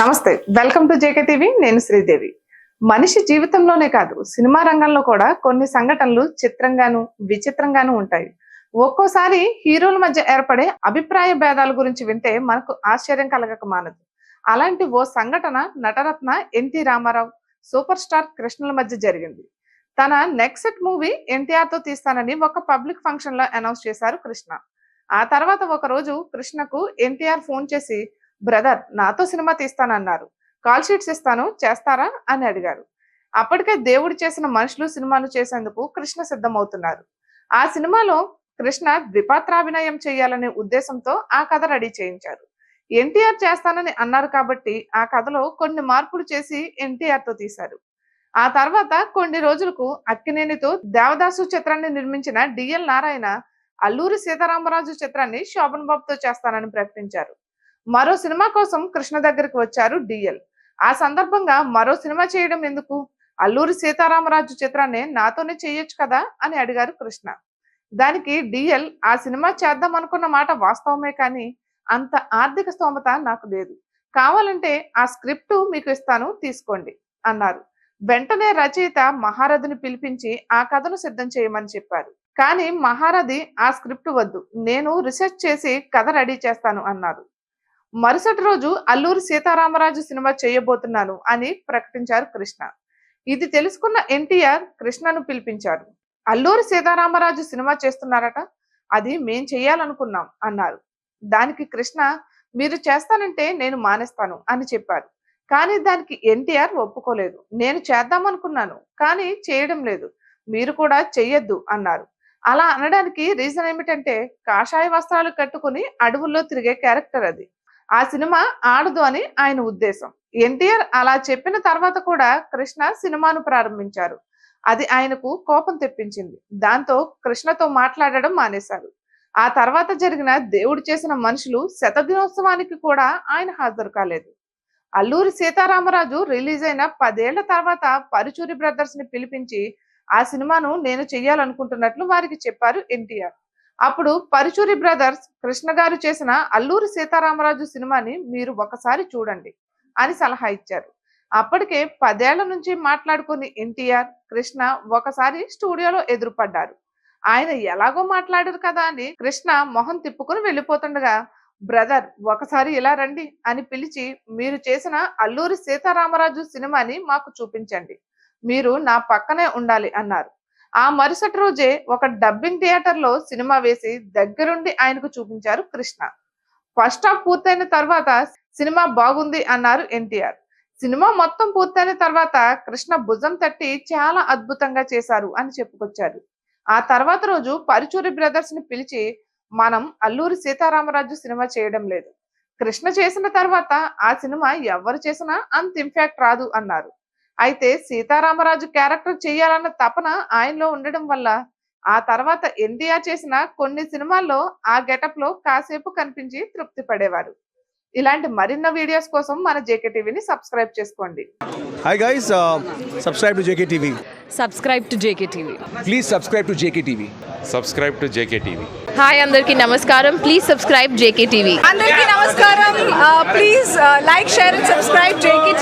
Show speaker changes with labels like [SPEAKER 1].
[SPEAKER 1] నమస్తే welcome to JK TV నేను శ్రీదేవి. మనిషి జీవితంలోనే కాదు సినిమా రంగంలో కూడా కొన్ని సంఘటనలు చిత్రంగాను విచిత్రంగాను ఉంటాయి. ఒక్కోసారి హీరోల మధ్య ఏర్పడే అభిప్రాయ భేదాల గురించి వింటే మనకు ఆశ్చర్యం కలగక మానదు. అలాంటి ఓ సంఘటన Nataratna NT Ramarao super star కృష్ణుల మధ్య జరిగింది. తన నెక్స్ట్ మూవీ ఎన్టీఆర్తో తీస్తానని ఒక పబ్లిక్ ఫంక్షన్లో అనౌన్స్ చేశారు కృష్ణ. ఆ తర్వాత ఒక రోజు కృష్ణకు ఎన్టీఆర్ ఫోన్ చేసి బ్రదర్ నాతో సినిమా తీస్తానన్నారు. కాల్ షీట్స్ ఇస్తాను చేస్తారా? అని అడిగారు. అప్పటికే దేవుడు చేసిన మనుషులు సినిమాను చేసేందుకు కృష్ణ సిద్ధమవుతున్నారు. ఆ సినిమాలో కృష్ణ ద్విపాత్రాభినయం చేయాలనే ఉద్దేశంతో ఆ కథ రెడీ చేయించారు. ఎన్టీఆర్ చేస్తానని అన్నారు కాబట్టి ఆ కథలో కొన్ని మార్పులు చేసి ఎన్టీఆర్తో తీశారు. ఆ తర్వాత కొన్ని రోజులకు అక్కినేనితో దేవదాసు చిత్రాన్ని నిర్మించిన డిఎల్ నారాయణ అల్లూరి సీతారామరాజు చిత్రాన్ని శోభన్ బాబుతో చేస్తానని ప్రకటించారు. మరో సినిమా కోసం కృష్ణ దగ్గరికి వచ్చారు డిఎల్. ఆ సందర్భంగా మరో సినిమా చేయడం ఎందుకు? అల్లూరి సీతారామరాజు చిత్రాన్ని నాతోనే చేయొచ్చు కదా? అని అడిగారు కృష్ణ. దానికి డిఎల్ ఆ సినిమా చేద్దాం అనుకున్న మాట వాస్తవమే కానీ అంత ఆర్థిక స్తోమత నాకు లేదు. కావాలంటే ఆ స్క్రిప్ట్ మీకు ఇస్తాను తీసుకోండి అన్నారు. వెంటనే రచయిత మహారథిని పిలిపించి ఆ కథను సిద్ధం చేయమని చెప్పారు. కానీ మహారథి ఆ స్క్రిప్ట్ వద్దు నేను రీసెర్చ్ చేసి కథ రెడీ చేస్తాను అన్నారు. మరుసటి రోజు అల్లూరి సీతారామరాజు సినిమా చేయబోతున్నాను అని ప్రకటించారు కృష్ణ. ఇది తెలుసుకున్న ఎన్టీఆర్ కృష్ణను పిలిపించారు అల్లూరి సీతారామరాజు సినిమా చేస్తున్నారట? అది మేం చేయాలనుకున్నాం అన్నారు. దానికి కృష్ణ మీరు చేస్తానంటే నేను మానేస్తాను అని చెప్పారు. కానీ దానికి ఎన్టీఆర్ ఒప్పుకోలేదు. నేను చేద్దామనుకున్నాను కానీ చేయడం లేదు. మీరు కూడా చెయ్యొద్దు అన్నారు. అలా అనడానికి రీజన్ ఏమిటంటే కాషాయ వస్త్రాలు కట్టుకుని అడవుల్లో తిరిగే క్యారెక్టర్ అది. ఆ సినిమా ఆడదు అని ఆయన ఉద్దేశం. ఎన్టీఆర్ అలా చెప్పిన తర్వాత కూడా కృష్ణ సినిమాను ప్రారంభించారు. అది ఆయనకు కోపం తెప్పించింది. దాంతో కృష్ణతో మాట్లాడడం మానేశారు. ఆ తర్వాత జరిగిన దేవుడు చేసిన మనుషులు శతదినోత్సవానికి కూడా ఆయన హాజరు కాలేదు. అల్లూరి సీతారామరాజు రిలీజ్ అయిన పదేళ్ళ తర్వాత పరుచూరి బ్రదర్స్ని పిలిపించి ఆ సినిమాను నేను చెయ్యాలనుకుంటున్నట్లు వారికి చెప్పారు ఎన్టీఆర్. అప్పుడు పరుచూరి బ్రదర్స్ కృష్ణ గారు చేసిన అల్లూరి సీతారామరాజు సినిమాని మీరు ఒకసారి చూడండి అని సలహా ఇచ్చారు. అప్పటికే పదేళ్ళ నుంచి మాట్లాడుకుని ఎన్టీఆర్ కృష్ణ ఒకసారి స్టూడియోలో ఎదురుపడ్డారు. ఆయన ఎలాగో మాట్లాడారు కదా అని కృష్ణ మొహం తిప్పుకుని వెళ్ళిపోతుండగా బ్రదర్ ఒకసారి ఇలా రండి అని పిలిచి మీరు చేసిన అల్లూరి సీతారామరాజు సినిమాని మాకు చూపించండి. మీరు నా పక్కనే ఉండాలి అన్నారు. ఆ మరుసటి రోజే ఒక డబ్బింగ్ థియేటర్లో సినిమా వేసి దగ్గరుండి ఆయనకు చూపించారు కృష్ణ. ఫస్ట్ హాఫ్ పూర్తయిన తర్వాత సినిమా బాగుంది అన్నారు ఎన్టీఆర్. సినిమా మొత్తం పూర్తయిన తర్వాత కృష్ణ భుజం తట్టి చాలా అద్భుతంగా చేశారు అని చెప్పుకొచ్చారు. ఆ తర్వాత రోజు పరుచూరి బ్రదర్స్ని పిలిచి మనం అల్లూరి సీతారామరాజు సినిమా చేయడం లేదు. కృష్ణ చేసిన తర్వాత ఆ సినిమా ఎవరు చేసినా అంత ఇంపాక్ట్ రాదు అన్నారు. అయితే సీతారామరాజు క్యారెక్టర్ చేయాలన్న తపన ఆయనలో ఉండడం వల్ల ఆ తర్వాత ఎన్టీఆర్ చేసిన కొన్ని సినిమాల్లో ఆ గెటప్లో కాసేపు కనిపించి తృప్తి పడేవారు. ఇలాంటి మరిన్న వీడియోస్ కోసం మన జేకే టీవీని సబ్స్క్రైబ్ చేసుకోండి.
[SPEAKER 2] Hi guys, uh, subscribe to JKTV.
[SPEAKER 3] Subscribe to JK TV.
[SPEAKER 2] Please subscribe to JKTV.
[SPEAKER 4] Subscribe to JK TV.
[SPEAKER 5] Hi అందరికీ నమస్కారం. Please subscribe JK TV.
[SPEAKER 6] అందరికీ నమస్కారం. Please like share and subscribe JK TV.